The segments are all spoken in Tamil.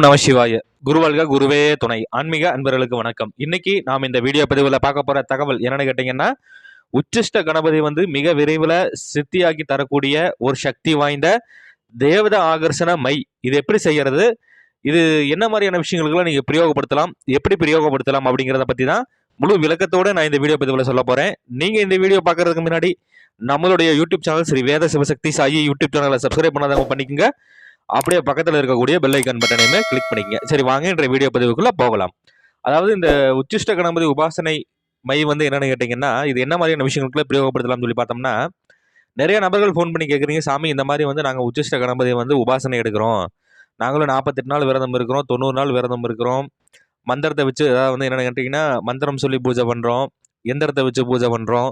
ஓம் நம சிவாய. குருவல்க குருவே துணை. ஆன்மீக அன்பர்களுக்கு வணக்கம். இன்னைக்கு நாம் இந்த வீடியோ பதிவில் பார்க்க போற தகவல் என்னன்னு கேட்டீங்கன்னா உச்சிஷ்ட கணபதி வந்து மிக விரைவில் சித்தியாக்கி தரக்கூடிய ஒரு சக்தி வாய்ந்த தேவத ஆகர்ஷண மை. இது எப்படி செய்யறது? இது என்ன மாதிரியான விஷயங்களுக்குலாம் நீங்கள் பிரயோகப்படுத்தலாம்? எப்படி பிரயோகப்படுத்தலாம் அப்படிங்கிறத பற்றி தான் முழு விளக்கத்தோடு நான் இந்த வீடியோ பதிவில் சொல்ல போகிறேன் நீங்கள் இந்த வீடியோ பார்க்கறதுக்கு முன்னாடி நம்மளுடைய YouTube channel Sri Veda Sivashakti Sai YouTube சேனலை சப்ஸ்கிரைப் பண்ணாதவங்க பண்ணிக்கோங்க. அப்படியே பக்கத்தில் இருக்கக்கூடிய பெல் ஐக்கான் பட்டனையுமே கிளிக் பண்ணிக்கங்க. சரி வாங்க இன்றைய வீடியோ பதிவுக்குள்ளே போகலாம். அதாவது இந்த உச்சிஷ்ட கணபதி உபாசனை மை வந்து என்னென்னு கேட்டிங்கன்னா இது என்ன மாதிரியான விஷயங்களுக்குள்ள பிரயோகப்படுத்தலாம்னு சொல்லி பார்த்தோம்னா நிறைய நபர்கள் ஃபோன் பண்ணி கேட்குறீங்க சாமி இந்த மாதிரி வந்து நாங்கள் உச்சிஷ்ட கணபதியை வந்து உபாசனை எடுக்கிறோம். நாங்களும் நாற்பத்தெட்டு நாள் விரதம் இருக்கிறோம் தொண்ணூறு நாள் விரதம் இருக்கிறோம். மந்திரத்தை வச்சு அதாவது வந்து என்னென்னு கேட்டிங்கன்னா மந்திரம் சொல்லி பூஜை பண்ணுறோம் எந்திரத்தை வச்சு பூஜை பண்ணுறோம்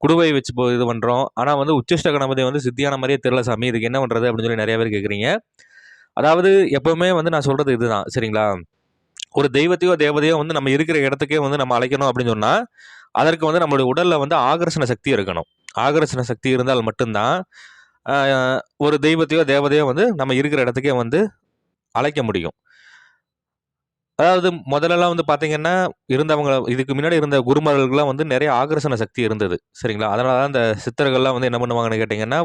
குடுவை வச்சு போ- இது பண்ணுறோம் ஆனால் வந்து உச்சிஷ்ட கணபதி வந்து சித்தியான மாதிரியே தெரில சாமி இதுக்கு என்ன பண்ணுறது அப்படின்னு சொல்லி நிறைய பேர் கேட்குறீங்க அதாவது எப்பவுமே வந்து நான் சொல்கிறது இதுதான் சரிங்களா? ஒரு தெய்வத்தையோ தேவதையோ வந்து நம்ம இருக்கிற இடத்துக்கே வந்து நம்ம அழைக்கணும் அப்படின்னு சொன்னால் அதற்கு வந்து நம்மளுடைய உடலில் வந்து ஆகர்ஷண சக்தி இருக்கணும். ஆகர்ஷண சக்தி இருந்தால் மட்டும்தான் ஒரு தெய்வத்தையோ தேவதையோ வந்து நம்ம இருக்கிற இடத்துக்கே வந்து அழைக்க முடியும். அதாவது முதல்லலாம் வந்து பார்த்தீங்கன்னா இருந்தவங்க இதுக்கு முன்னாடி இருந்த குருமார்கள்லாம் வந்து நிறைய ஆகர்ஷண சக்தி இருந்தது. சரிங்களா? அதனால தான் அந்த சித்தர்கள்லாம் வந்து என்ன பண்ணுவாங்கன்னு கேட்டிங்கன்னா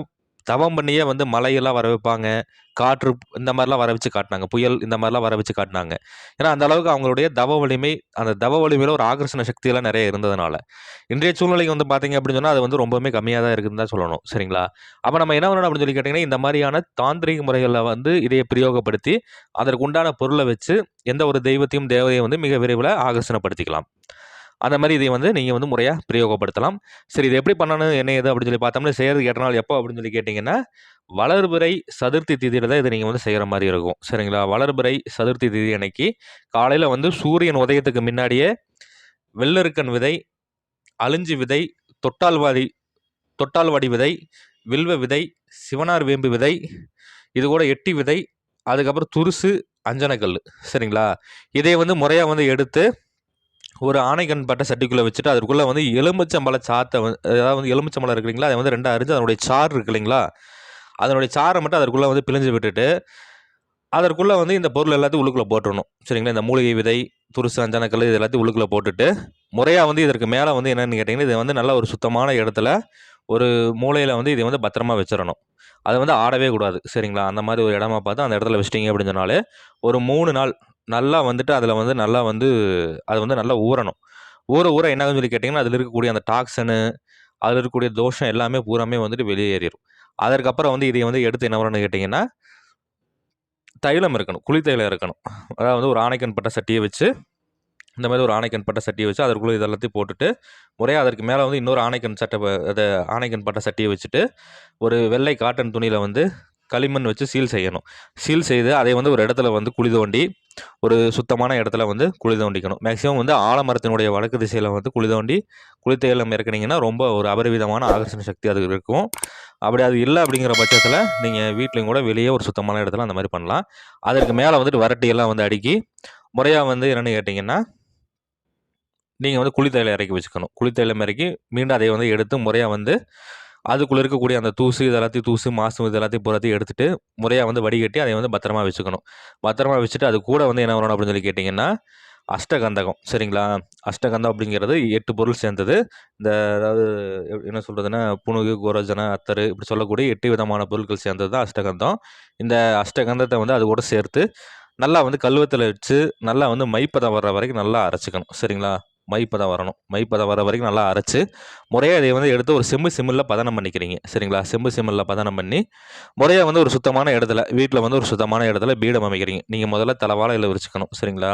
தவம் பண்ணியே வந்து மலையெல்லாம் வர வைப்பாங்க காற்று இந்த மாதிரிலாம் வர வச்சு காட்டினாங்க. புயல் இந்த மாதிரிலாம் வர வச்சு காட்டினாங்க. ஏன்னா அந்த அளவுக்கு அவங்களுடைய தவ வலிமை அந்த தவ வலிமையில் ஒரு ஆகர்ஷண சக்தியெல்லாம் நிறைய இருந்ததுனால. இன்றைய சூழ்நிலைக்கு வந்து பார்த்தீங்க அப்படின்னு சொன்னால் அது வந்து ரொம்பவுமே கம்மியாக தான் இருக்குதுன்னு தான் சொல்லணும். சரிங்களா? அப்போ நம்ம என்ன பண்ணணும் அப்படின்னு சொல்லி கேட்டிங்கன்னா இந்த மாதிரியான தாந்திரிக முறைகளில் வந்து இதையை பிரயோகப்படுத்தி அதற்கு உண்டான பொருளை வச்சு எந்த ஒரு தெய்வத்தையும் தேவதையும் வந்து மிக விரைவில் ஆகர்ஷணப்படுத்திக்கலாம். அந்த மாதிரி இதை வந்து நீங்கள் வந்து முறையாக பிரயோகப்படுத்தலாம். சரி இது எப்படி பண்ணணும்? என்ன ஏது அப்படின்னு சொல்லி பார்த்தோம்னா செய்கிறது எட்ட நாள் எப்போ அப்படின்னு சொல்லி கேட்டிங்கன்னா வளர்பிறை சதுர்த்தி திதியில் தான் இதை நீங்கள் வந்து செய்கிற மாதிரி இருக்கும். சரிங்களா? வளர்பிறை சதுர்த்தி திதி அன்னைக்கு காலையில் வந்து சூரியன் உதயத்துக்கு முன்னாடியே வெள்ளருக்கன் விதை அழிஞ்சி விதை தொட்டால்வாதி தொட்டால்வாடி விதை வில்வ விதை சிவனார் வேம்பு விதை இது கூட எட்டி விதை அதுக்கப்புறம் துருசு அஞ்சனக்கல் சரிங்களா? இதை வந்து முறையாக வந்து எடுத்து ஒரு ஆணைக்கண் பட்ட சட்டிக்குள்ளே வச்சுட்டு அதுக்குள்ளே வந்து எலுமிச்சம்பழ சாத்தை வந்து அதாவது வந்து எலுமிச்சம்பழம் இருக்கு இல்லைங்களா அதை வந்து ரெண்டாக அரிஞ்சு அதனுடைய சாறு இருக்கு இல்லைங்களா? அதனுடைய சாறை மட்டும் அதற்குள்ளே வந்து பிழிஞ்சு விட்டுட்டு அதற்குள்ளே வந்து இந்த பொருள் எல்லாத்தையும் உள்ளுக்குள்ளே போட்டுடணும் சரிங்களா? இந்த மூலிகை விதை துருசு அஞ்சனக்கல் இது எல்லாத்தையும் உள்ளுக்குள்ளே போட்டுட்டு முறையாக வந்து இதற்கு மேலே வந்து என்னென்னு கேட்டிங்கன்னா இது வந்து நல்ல ஒரு சுத்தமான இடத்துல ஒரு மூலையில் வந்து இதை வந்து பத்திரமா வச்சிடணும். அதை வந்து ஆடவே கூடாது. சரிங்களா? அந்த மாதிரி ஒரு இடமா பார்த்து அந்த இடத்துல வச்சிட்டிங்க அப்படின்னு சொன்னாலே ஒரு மூணு நாள் நல்லா வந்துட்டு அதில் வந்து நல்லா வந்து அது வந்து நல்லா ஊறணும். ஊற ஊற என்ன சொல்லி கேட்டிங்கன்னா அதில் இருக்கக்கூடிய அந்த டாக்ஸனு அதில் இருக்கக்கூடிய தோஷம் எல்லாமே பூராமே வந்துட்டு வெளியேறிடும் அதற்கப்புறம் வந்து இதை வந்து எடுத்து என்ன பண்ணணும்னு கேட்டிங்கன்னா தைலம் இருக்கணும் குழி தைலம் இருக்கணும். அதாவது வந்து ஒரு ஆணைக்கன் பட்ட சட்டியை வச்சு இந்த மாதிரி ஒரு ஆணைக்கண் பட்ட சட்டியை வச்சு அதற்குள்ளே இது எல்லாத்தையும் போட்டுட்டு முறையாக அதற்கு மேலே வந்து இன்னொரு ஆணைக்கண் சட்டை அதை ஆணைக்கண் பட்ட சட்டியை வச்சுட்டு ஒரு வெள்ளை காட்டன் துணியில் வந்து களிமண் வச்சு சீல் செய்யணும். சீல் செய்து அதை வந்து ஒரு இடத்துல வந்து குழி தோண்டி ஒரு சுத்தமான இடத்துல வந்து குழி தோண்டிக்கணும். மேக்ஸிமம் வந்து ஆலமரத்தினுடைய வடக்கு திசையில் வந்து குழி தோண்டி குளித்தையில் தைலம் இறக்குனீங்கன்னா ரொம்ப ஒரு அபரிவிதமான ஆகர்ஷண சக்தி அது இருக்கும். அப்படி அது இல்லை அப்படிங்கிற பட்சத்தில் நீங்கள் வீட்லேயும் கூட வெளியே ஒரு சுத்தமான இடத்துல அந்த மாதிரி பண்ணலாம். அதற்கு மேலே வந்துட்டு வரட்டியெல்லாம் வந்து அடுக்கி முறையாக வந்து என்னென்னு கேட்டிங்கன்னா நீங்கள் வந்து குளித்தையில் இறக்கி வச்சுக்கணும். குளித்தையில் இறக்கி மீண்டும் அதை வந்து எடுத்து முறையாக வந்து அதுக்குள்ளே இருக்கக்கூடிய அந்த தூசு இது எல்லாத்தையும் தூசு மாசு இது எல்லாத்தையும் பூராத்தையும் எடுத்துட்டு முறையாக வந்து வடிகட்டி அதை வந்து பத்திரமா வச்சுக்கணும். பத்திரமா வச்சுட்டு அது கூட வந்து என்ன வரணும் அப்படின்னு சொல்லி கேட்டிங்கன்னா அஷ்டகந்தகம். சரிங்களா? அஷ்டகந்தம் அப்படிங்கிறது எட்டு பொருள் சேர்ந்தது. இந்த அதாவது எப்- என்ன சொல்கிறதுன்னா புணுகு கோரோஜன அத்தரு இப்படி சொல்லக்கூடிய எட்டு விதமான பொருட்கள் சேர்ந்தது தான் அஷ்டகந்தம். இந்த அஷ்டகந்தத்தை வந்து அது கூட சேர்த்து நல்லா வந்து கல்வத்தில் வச்சு நல்லா வந்து மைப்பதம் வர்ற வரைக்கும் நல்லா அரைச்சிக்கணும். சரிங்களா? மைப்பதம் வரணும். மைப்பதம் வர வரைக்கும் நல்லா அரைச்சி முறையாக இதை வந்து எடுத்து ஒரு செம்பு சிம்மில் பதனம் பண்ணிக்கிறீங்க. சரிங்களா? செம்பு சிம்மில் பதனம் பண்ணி முறையாக வந்து ஒரு சுத்தமான இடத்துல வீட்டில் வந்து ஒரு சுத்தமான இடத்துல பீடம் அமைக்கிறீங்க. நீங்கள் முதல்ல தலைவாழையில் விரிச்சுக்கணும். சரிங்களா?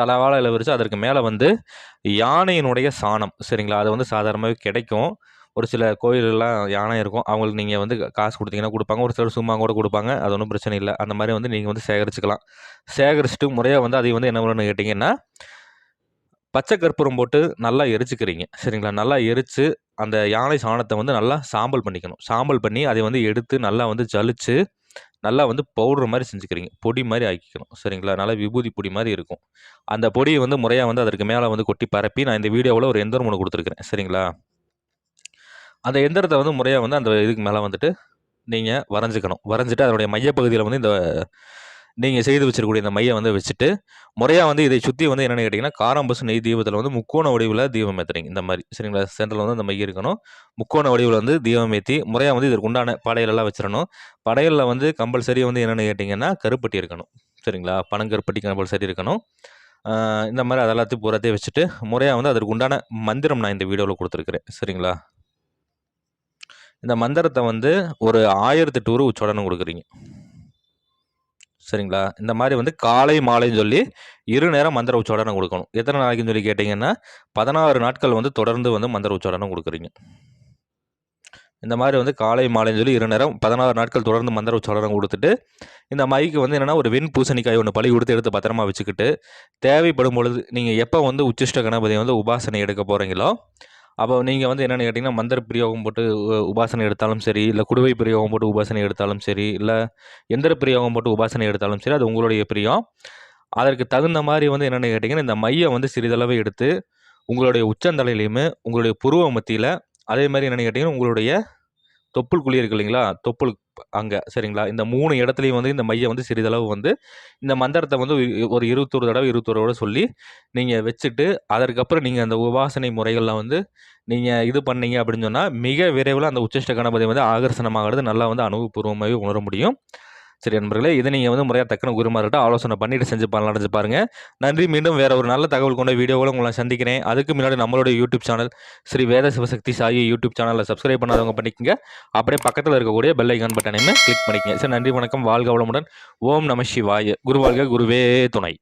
தலைவாழையில் விரித்து அதற்கு மேலே வந்து யானையினுடைய சாணம். சரிங்களா? அது வந்து சாதாரணமாகவே கிடைக்கும். ஒரு சில கோயிலெலாம் யானை இருக்கும். அவங்களுக்கு நீங்கள் வந்து காசு கொடுத்தீங்கன்னா கொடுப்பாங்க. ஒரு சிலர் சும்மா கூட கொடுப்பாங்க. அது ஒன்றும் பிரச்சனை இல்லை. அந்த மாதிரி வந்து நீங்கள் வந்து சேகரிச்சுக்கலாம். சேகரிச்சுட்டு முறையாக வந்து அதை வந்து என்ன பண்ணணும்னு கேட்டிங்கன்னா பச்சை கற்பூரம் போட்டு நல்லா எரிச்சுக்கிறீங்க. சரிங்களா? நல்லா எரித்து அந்த யானை சாணத்தை வந்து நல்லா சாம்பல் பண்ணிக்கணும். சாம்பல் பண்ணி அதை வந்து எடுத்து நல்லா வந்து ஜலிச்சு நல்லா வந்து பவுடர் மாதிரி செஞ்சுக்கிறீங்க. பொடி மாதிரி ஆக்கிக்கணும். சரிங்களா? நல்லா விபூதி பொடி மாதிரி இருக்கும். அந்த பொடியை வந்து முறையாக வந்து அதற்கு மேலே வந்து கொட்டி பரப்பி நான் இந்த வீடியோவில் ஒரு எந்திரம் ஒன்று கொடுத்துருக்குறேன். சரிங்களா? அந்த எந்திரத்தை வந்து முறையாக வந்து அந்த இதுக்கு மேலே வந்துட்டு நீங்கள் வரைஞ்சிக்கணும். வரைஞ்சிட்டு அதனுடைய மையப்பகுதியில் வந்து இந்த நீங்கள் செய்து வச்சிருக்கக்கூடிய இந்த மையை வந்து வச்சுட்டு முறையாக வந்து இதை சுற்றி வந்து என்னென்னு கேட்டிங்கன்னா காராம்பசு நெய் தீபத்தில் வந்து முக்கோண வடிவில் தீபம் ஏற்றுறீங்க இந்த மாதிரி சரிங்களா? சென்டரில் வந்து அந்த மை இருக்கணும். முக்கோண வடிவில் வந்து தீபம் ஏற்றி முறையாக வந்து இதற்கு உண்டான படையலெல்லாம் வச்சிடணும். படையலில் வந்து கம்பல்சரி வந்து என்னென்னு கேட்டிங்கன்னா கருப்பட்டி இருக்கணும். சரிங்களா? பனங்கருப்பட்டி கம்பல்சரி இருக்கணும். இந்த மாதிரி அதெல்லாத்தையும் பூராத்தையும் வச்சுட்டு முறையாக வந்து அதற்கு உண்டான மந்திரம் நான் இந்த வீடியோவில் கொடுத்துருக்குறேன். சரிங்களா? இந்த மந்திரத்தை வந்து ஒரு ஆயிரத்தி டூரு உச்சோடனம் கொடுக்குறீங்க. சரிங்களா? இந்த மாதிரி வந்து காலை மாலைன்னு சொல்லி இரு நேரம் மந்திர உச்சோடனம் கொடுக்கணும். எத்தனை நாளைக்குன்னு சொல்லி கேட்டிங்கன்னா பதினாறு நாட்கள் வந்து தொடர்ந்து வந்து மந்திர உச்சோடனம் கொடுக்குறீங்க. இந்த மாதிரி வந்து காலை மாலைன்னு சொல்லி இரு நேரம் பதினாறு நாட்கள் தொடர்ந்து மந்திர உச்சோடனம் கொடுத்துட்டு இந்த மைக்கு வந்து என்னென்னா ஒரு வெண் பூசணிக்காய் ஒன்று பழி கொடுத்து எடுத்து பத்திரமா வச்சுக்கிட்டு தேவைப்படும் பொழுது நீங்கள் எப்போ வந்து உச்சிஷ்ட கணபதியை வந்து உபாசனை எடுக்க போகிறீங்களோ அப்போ நீங்கள் வந்து என்னென்னு கேட்டிங்கன்னா மந்திர பிரயோகம் போட்டு உபாசனை எடுத்தாலும் சரி இல்லை குடுவை பிரயோகம் போட்டு உபாசனை எடுத்தாலும் சரி இல்லை எந்திர பிரயோகம் போட்டு உபாசனை எடுத்தாலும் சரி அது உங்களுடைய பிரியம். அதற்கு தகுந்த மாதிரி வந்து என்னென்னு கேட்டிங்கன்னா இந்த மையம் வந்து சிறிதளவு எடுத்து உங்களுடைய உச்சந்தலையிலையுமே உங்களுடைய புருவ மத்தியில் அதே மாதிரி என்னென்னு கேட்டிங்கன்னா உங்களுடைய தொப்புள் குழி இருக்கு இல்லைங்களா? தொப்புள் அங்கே சரிங்களா? இந்த மூணு இடத்துலையும் வந்து இந்த மையை வந்து சிறிதளவு வந்து இந்த மந்திரத்தை வந்து ஒரு- இருபத்தொரு தடவை இருபத்தொரு தடவை சொல்லி நீங்கள் வச்சுட்டு அதற்கப்புறம் நீங்கள் அந்த உபாசனை முறைகளில் வந்து நீங்கள் இது பண்ணீங்க அப்படின்னு சொன்னால் மிக விரைவில் அந்த உச்சிஷ்ட கணபதி வந்து ஆகர்ஷணமாகிறது நல்லா வந்து அனுபவபூர்வமாகவே உணர முடியும். சரி நண்பர்களே இதை நீங்கள் வந்து முறையாக தக்கன குருமார்கிட்ட ஆலோசனை பண்ணிட்டு செஞ்சு பண்ணலாம் நடந்து பாருங்கள் நன்றி மீண்டும் வேறு ஒரு நல்ல தகவல் கொண்ட வீடியோவில் உங்களை சந்திக்கிறேன். அதுக்கு முன்னாடி நம்மளுடைய YouTube channel Sri Veda Sivashakti Sai YouTube சேனலை சப்ஸ்கிரைப் பண்ணாதவங்க பண்ணிக்கங்க. அப்படியே பக்கத்தில் இருக்கக்கூடிய பெல் ஐக்கான் பட்டனையுமே கிளிக் பண்ணிக்கங்க. சரி நன்றி வணக்கம். வாழ்க வளமுடன். ஓம் நம சிவாய. குருவாழ்க குருவே துணை.